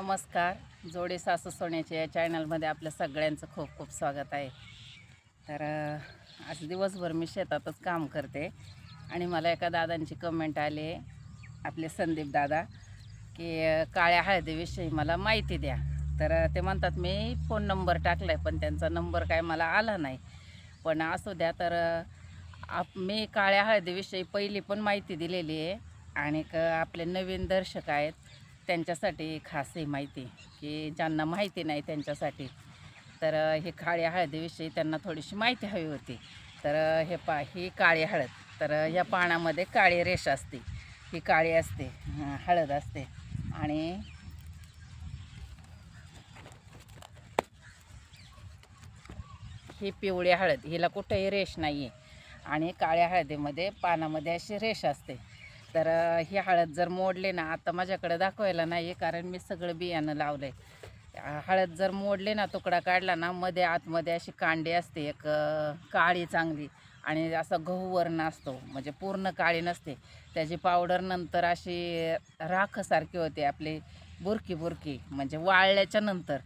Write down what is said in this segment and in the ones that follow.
नमस्कार. जोडे सासू सोन्याच्या या चॅनलमध्ये आपल्या सगळ्यांचं खूप खूप स्वागत आहे. तर आज दिवसभर मी शेतातच काम करते. आणि मला एका दादांची कमेंट आली आहे आपले संदीप दादा की काळ्या हळदीविषयी मला माहिती द्या. तर ते म्हणतात मी फोन नंबर टाकला आहे पण त्यांचा नंबर काय मला आला नाही. पण असू द्या तर आप मी काळ्या हळदीविषयी पहिली पण माहिती दिलेली आहे. आणि क आपले नवीन दर्शक आहेत. त्यांच्यासाठी खास ही माहिती की ज्यांना माहिती नाही त्यांच्यासाठी. तर हे काळ्या हळदीविषयी त्यांना थोडीशी माहिती हवी होती. तर हे पा ही काळी हळद. तर ह्या पानामध्ये काळी रेष असते. ही काळी असते हळद असते. आणि ही पिवळी हळद हिला कुठेही रेष नाही आहे आणि काळ्या हळदीमध्ये पानामध्ये अशी रेष असते. तर ही हळद जर मोडली ना आता माझ्याकडे दाखवायला नाही आहे कारण मी सगळं बियाणं लावलं आहे हळद जर मोडली ना तुकडा काढला ना मध्ये आतमध्ये अशी कांडी असते एक काळी चांगली आणि असा गहू वर्ण असतो म्हणजे पूर्ण काळी नसते. त्याची पावडर नंतर अशी राखसारखी होते आपली बुरकी बुरकी म्हणजे वाळल्याच्या नंतर.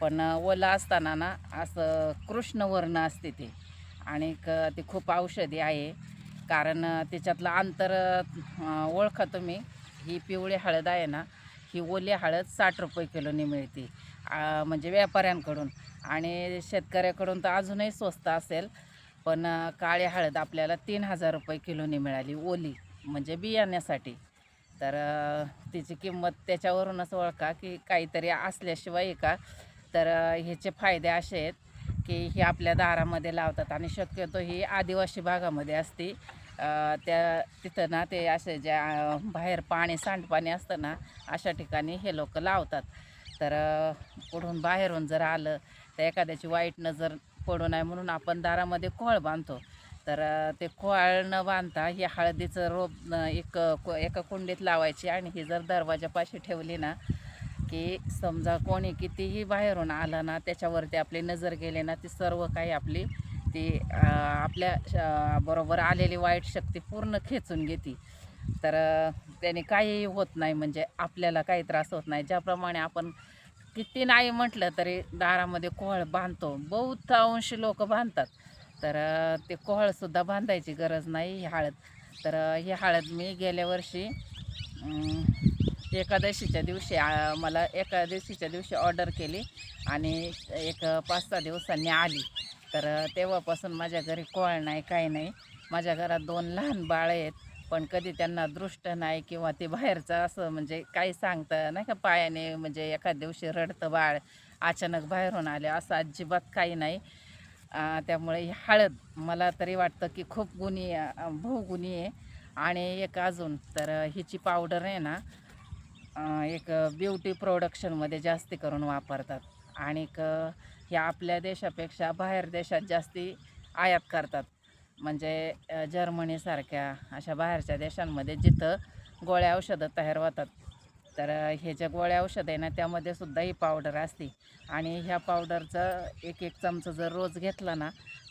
पण ओला ओलं असताना ना असं कृष्णवर्ण असते ते. आणि क ती खूप औषधी आहे. कारण त्याच्यातलं अंतर ओळखा तुम्ही ही पिवळी हळद आहे ना ही ओली हळद साठ रुपये किलोनी मिळते म्हणजे व्यापाऱ्यांकडून. आणि शेतकऱ्याकडून तर अजूनही स्वस्त असेल पण काळी हळद आपल्याला तीन हजार रुपये किलोनी मिळाली ओली म्हणजे बियाण्यासाठी. तर तिची किंमत त्याच्यावरूनच ओळखा की काहीतरी असल्याशिवाय का? तर ह्याचे फायदे असे आहेत की ही आपल्या दारामध्ये लावतात आणि शक्यतो ही आदिवासी भागामध्ये असते. त्या तिथं ना ते असे ज्या बाहेर पाणी सांडपाणी असतं ना अशा ठिकाणी हे लोक लावतात. तर कुठून बाहेरून जर आलं तर एखाद्याची वाईट नजर पडू नये म्हणून आपण दारामध्ये कोळ बांधतो. तर ते कोळ न बांधता ही हळदीचं रोप एक एका कुंडीत लावायची आणि ही जर दरवाजापाशी ठेवली ना की समजा कोणी कितीही बाहेरून आलं ना त्याच्यावरती आपली नजर गेली ना ती सर्व काही आपली ती आपल्या श- बरोबर आलेली वाईट शक्ती पूर्ण खेचून घेते. तर त्याने काहीही होत नाही म्हणजे आपल्याला काही त्रास होत नाही. ज्याप्रमाणे आपण किती नाही म्हटलं तरी दारामध्ये कोहळ बांधतो. बहुतांश लोक बांधतात. तर ते कोहळसुद्धा बांधायची गरज नाही ही हळद. तर ही हळद मी गेल्या वर्षी एकादशीच्या दिवशी मला एकादशीच्या दिवशी ऑर्डर केली आणि एक पाच सहा दिवसांनी आली. तर तेव्हापासून माझ्या घरी कोळ नाही काही नाही. माझ्या घरात दोन लहान बाळ आहेत पण कधी त्यांना दृष्ट नाही किंवा ते बाहेरचं असं म्हणजे काही सांगतं नाही का पायाने म्हणजे एखाद दिवशी रडतं बाळ अचानक बाहेरून आले असं अजिबात काही नाही. त्यामुळे ही हळद मला तरी वाटतं की खूप गुणी अ, बहुगुणी आहे. आणि एक अजून तर हिची पावडर आहे ना एक ब्युटी प्रोडक्शनमध्ये जास्ती करून वापरतात. आणि ह्या हे आपल्या देशापेक्षा बाहेर देशात जास्ती आयात करतात. म्हणजे जर्मनीसारख्या अशा बाहेरच्या देशांमध्ये जिथं गोळ्या औषधं तयार होतात. तर हे जे गोळ्या औषधं आहे ना त्यामध्ये सुद्धा ही पावडर असते. आणि ह्या पावडरचं एक एक चमचा जर रोज घेतला ना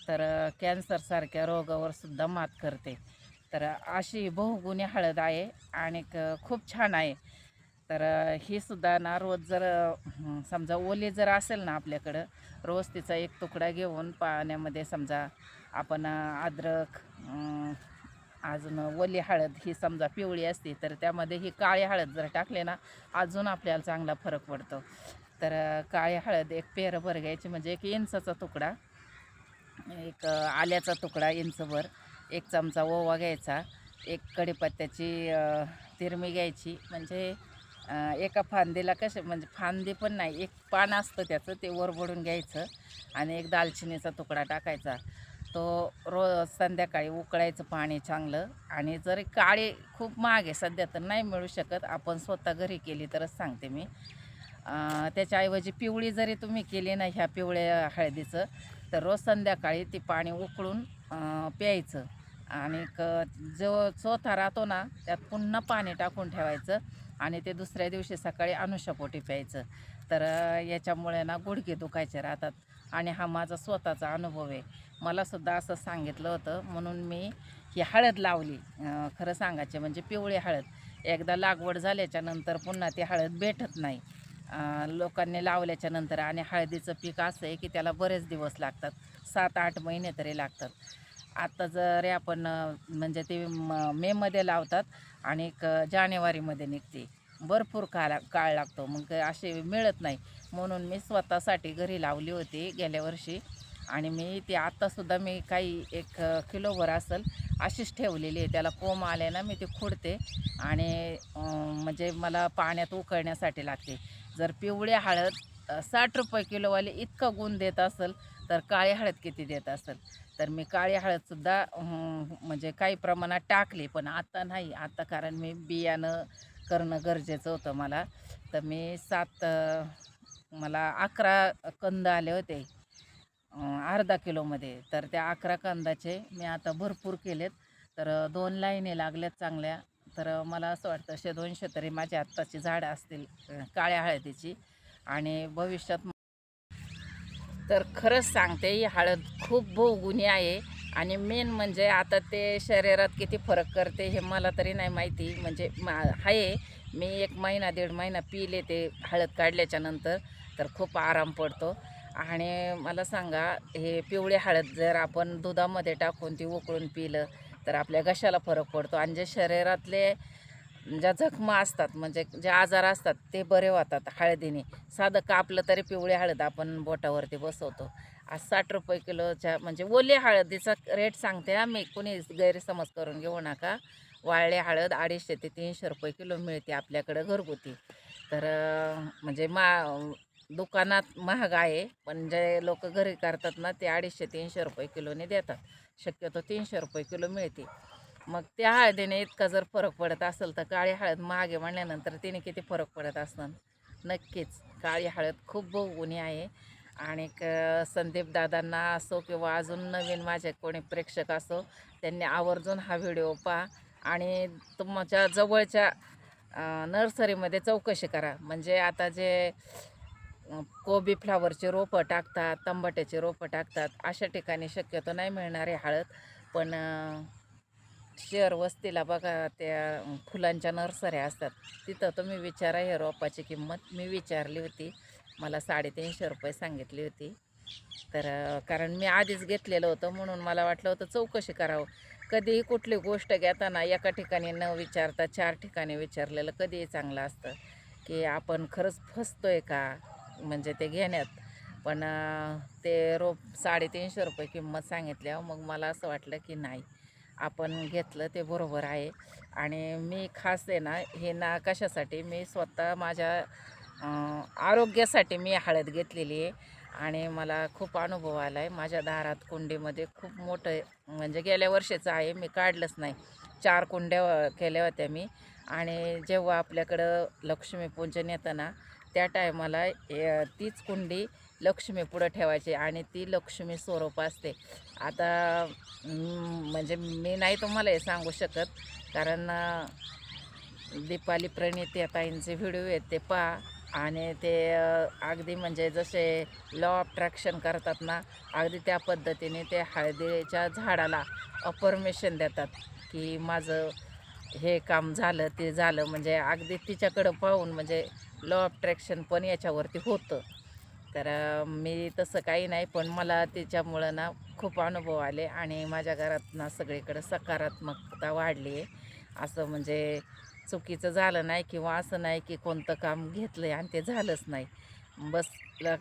तर कॅन्सरसारख्या रोगावर सुद्धा मात करते. तर अशी बहुगुणी हळद आहे आणि खूप छान आहे. तर हे सुद्धा ना रोज जर समजा ओली जर असेल ना आपल्याकडं रोज तिचा एक तुकडा घेऊन पाण्यामध्ये समजा आपण अद्रक अजून ओली हळद ही समजा पिवळी असते तर त्यामध्ये ही काळी हळद जर टाकले ना अजून आपल्याला चांगला फरक पडतो. तर काळी हळद एक पेरभर घ्यायची म्हणजे एक इंचाचा तुकडा एक आल्याचा तुकडा इंचभर एक चमचा ओवा घ्यायचा एक कढीपत्त्याची तिरमी घ्यायची. म्हणजे एका फांदीला कसे म्हणजे फांदी पण नाही एक पान असतं त्याचं ते वरबडून घ्यायचं आणि एक दालचिनीचा तुकडा टाकायचा. तो रोज संध्याकाळी उकळायचं पाणी चांगलं आणि जरी काळी खूप महाग आहे सध्या तर नाही मिळू शकत. आपण स्वतः घरी केली तरच सांगते मी. त्याच्याऐवजी पिवळी जरी तुम्ही केली ना ह्या पिवळ्या हळदीचं तर रोज संध्याकाळी ती पाणी उकळून प्यायचं. आणि क जो चोथा राहतो ना त्यात पुन्हा पाणी टाकून ठेवायचं. आणि ते दुसऱ्या दिवशी सकाळी अनुषापोटी प्यायचं. तर याच्यामुळे ना गुडघे दुखायचे राहतात आणि हा माझा स्वतःचा अनुभव आहे. मलासुद्धा असं सांगितलं होतं म्हणून मी ही हळद लावली. खरं सांगायचे म्हणजे पिवळी हळद. एकदा लागवड झाल्याच्यानंतर पुन्हा ती हळद भेटत नाही. लोकांनी लावल्याच्या नंतर आणि हळदीचं पीक असं आहे की त्याला बरेच दिवस लागतात. सात आठ महिने तरी लागतात. आता जरी आपण म्हणजे ते म- मेमध्ये लावतात आणि एक जानेवारीमध्ये निघते. भरपूर काळ काळ लागतो. मग असे मिळत नाही. म्हणून मी स्वतःसाठी घरी लावली होती गेल्या वर्षी. आणि मी ती आत्तासुद्धा मी काही एक किलोभर असेल अशीच ठेवलेली आहे. त्याला कोंब आले ना मी ती खुडते. आणि म्हणजे मला पाण्यात उकळण्यासाठी लागते. जर पिवळी हळद साठ रुपये किलोवाली इतकं गुण देत असेल तर काळी हळद किती देत असेल? तर मी काळी हळदसुद्धा म्हणजे काही प्रमाणात टाकली पण आता नाही. आता कारण मी बियाणं करणं गरजेचं होतं मला. तर मी सात मला अकरा कंद आले होते अर्धा किलोमध्ये. तर त्या अकरा कंदाचे मी आता भरपूर केलेत. तर दोन लाईनी लागल्यात चांगल्या. तर मला असं वाटतं शे दोनशे तरी माझी आत्ताची झाडं असतील काळ्या हळदीची. आणि भविष्यात तर खरंच सांगते ही हळद खूप बहुगुणी आहे. आणि मेन म्हणजे आता ते शरीरात किती फरक करते हे मला तरी नाही माहिती. म्हणजे मा आहे. मी एक महिना दीड महिना पिले ते हळद काढल्याच्या नंतर तर खूप आराम पडतो. आणि मला सांगा हे पिवळी हळद जर आपण दुधामध्ये टाकून ती उकळून पिलं तर आपल्या घशाला फरक पडतो. आणि जे शरीरातले ज्या जखमा असतात म्हणजे जे आजार असतात ते बरे होतात हळदीने. साधं कापलं तरी पिवळी हळद आपण बोटावरती बसवतो. आज साठ रुपये किलोच्या म्हणजे ओले हळदीचा रेट सांगते हा मी कोणी गैरसमज करून घेऊ नका. वाळले हळद अडीचशे ते तीनशे रुपये किलो मिळते आपल्याकडं घरगुती. तर म्हणजे मा दुकानात महाग आहे पण जे लोक घरी करतात ना ते अडीचशे तीनशे रुपये किलोने देतात. शक्यतो तीनशे रुपये किलो मिळते. मग त्या हळदीने इतका जर फरक पडत असेल तर काळी हळद मागे म्हणल्यानंतर तिने किती फरक पडत असणार? नक्कीच. काळी हळद खूप बहुगुणी आहे. आणि संदीप दादांना असो किंवा अजून नवीन माझे कोणी प्रेक्षक असो त्यांनी आवर्जून हा व्हिडिओ पहा आणि तुमच्या जवळच्या नर्सरीमध्ये चौकशी करा. म्हणजे आता जे कोबी फ्लावरचे रोपं टाकतात तंबाट्याचे रोपं टाकतात अशा ठिकाणी शक्यतो नाही मिळणारे हळद. पण शहर वस्तीला बघा त्या फुलांच्या नर्सऱ्या असतात. तिथं तुम्ही विचारा हे रोपाची किंमत. मी विचारली होती. मला साडेतीनशे रुपये सांगितली होती. तर कारण मी आधीच घेतलेलं होतं म्हणून मला वाटलं होतं चौकशी करावं. कधीही कुठली गोष्ट घेताना एका ठिकाणी न विचारता चार ठिकाणी विचारलेलं कधीही चांगलं असतं. की आपण खरंच फसतो आहे का? म्हणजे ते घेण्यात. पण ते रोप साडेतीनशे रुपये किंमत सांगितल्यावर मग मला असं वाटलं की नाही. आपण घेतलं ते बरोबर आहे. आणि मी खास आहे ना हे ना कशासाठी मी स्वतः माझ्या आरोग्यासाठी मी हळद घेतलेली आहे. आणि मला खूप अनुभव आला आहे माझ्या दारात कुंडीमध्ये खूप मोठं म्हणजे गेल्या वर्षीचं आहे मी काढलंच नाही. चार कुंड्या केल्या होत्या मी. आणि जेव्हा आपल्याकडं लक्ष्मीपूजन येतं ना त्या टायमाला ए- तीच कुंडी लक्ष्मी पुढं ठेवायची आणि ती लक्ष्मी स्वरूप असते. आता म्हणजे मी नाही तुम्हाला हे सांगू शकत कारण दीपाली प्रणित ताईंचे व्हिडिओ आहेत ते पहा. आणि ते अगदी म्हणजे जसे लॉ ऑफ ट्रॅक्शन करतात ना अगदी त्या पद्धतीने ते हळदीच्या झाडाला अपरमेशन देतात की माझं हे काम झालं ते झालं. म्हणजे अगदी तिच्याकडं पाहून म्हणजे लॉ ऑफ ट्रॅक्शन पण याच्यावरती होतं. तर मी तसं काही नाही पण मला त्याच्यामुळं ना खूप अनुभव आले आणि माझ्या घरात ना सगळीकडं सकारात्मकता वाढली आहे. असं म्हणजे चुकीचं झालं नाही किंवा असं नाही की कोणतं काम घेतलं आहे आणि ते झालंच नाही. बस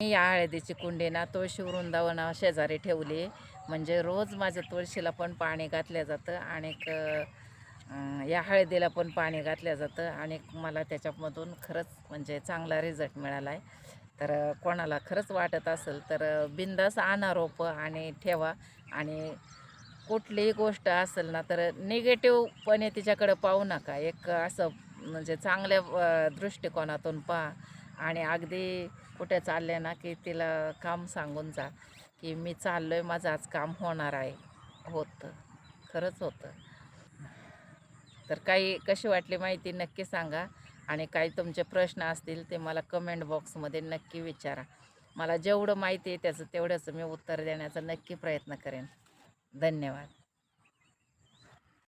मी या हळदीची कुंडी ना तुळशी वृंदावना शेजारी ठेवली आहे. म्हणजे रोज माझ्या तुळशीला पण पाणी घातलं जातं आणि या हळदीला पण पाणी घातलं जातं आणि मला त्याच्यामधून खरंच म्हणजे चांगला रिझल्ट मिळाला आहे. तर कोणाला खरंच वाटत असेल तर बिंदास बिनधास्त आणा रोपं आणि ठेवा. आणि कुठलीही गोष्ट असेल ना तर निगेटिव्हपणे तिच्याकडे पाहू नका. एक असं म्हणजे चांगल्या दृष्टिकोनातून पहा. आणि अगदी कुठे चालले ना की तिला काम सांगून जा की मी चाललो आहे माझं आज काम होणार आहे. होतं. खरंच होतं. तर काही कशी वाटली माहिती नक्की सांगा. आणि काही तुमचे प्रश्न असतील ते मला कमेंट बॉक्समध्ये नक्की विचारा. मला जेवढं माहिती आहे त्याचं तेवढंच मी उत्तर देण्याचा नक्की प्रयत्न करेन. धन्यवाद.